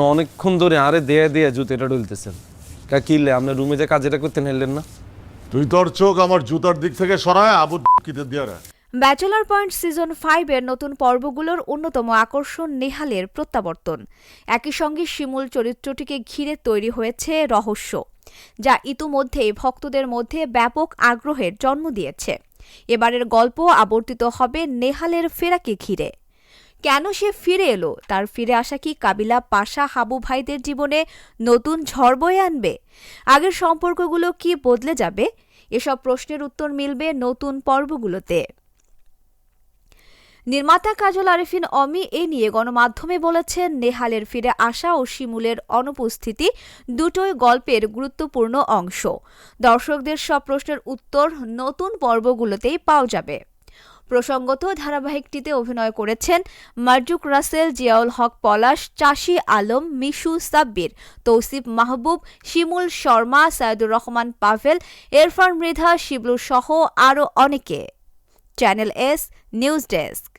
আপনি অনেকক্ষণ ধরে আরে দেয়া দিয়ে জুতেটা ডলতেছেন। কা কিলে আপনি রুমে যে কাজটা করতে নিলেন না? তুই তোর চোখ আমার জুতার দিক থেকে সরায় আবু কিতে দিয়ে ব্যাচেলর পয়েন্ট সিজন ফাইভের নতুন পর্বগুলোর অন্যতম আকর্ষণ নেহালের প্রত্যাবর্তন। একই সঙ্গে শিমুল চরিত্রটিকে ঘিরে তৈরি হয়েছে রহস্য যা ইতিমধ্যেই ভক্তদের মধ্যে ব্যাপক আগ্রহের জন্ম দিয়েছে। এবারের গল্প আবর্তিত হবে নেহালের ফেরাকে ঘিরে। কেন সে ফিরে এলো? তার ফিরে আসা কি কাবিলা পাশা হাবু ভাইদের জীবনে নতুন ঝড় বয়ে আনবে? আগের সম্পর্কগুলো কি বদলে যাবে? এসব প্রশ্নের উত্তর মিলবে নতুন পর্বগুলোতে। নির্মাতা কাজল আরিফিন অমি এ নিয়ে গণমাধ্যমে বলেছেন, নেহালের ফিরে আসা ও শিমুলের অনুপস্থিতি দুটোই গল্পের গুরুত্বপূর্ণ অংশ। দর্শকদের সব প্রশ্নের উত্তর নতুন পর্বগুলোতেই পাওয়া যাবে। প্রসঙ্গত ধারাবাহিকটিতে অভিনয় করেছেন মার্জুক রাসেল, জিয়াউল হক পলাশ, চাষি আলম, মিশু সাব্বির, তৌসিফ মাহবুব, শিমুল শর্মা, সাইদুর রহমান পাভেল, এরফান মৃধা, শিবলু সহ আরও অনেকে। Channel S, news desk.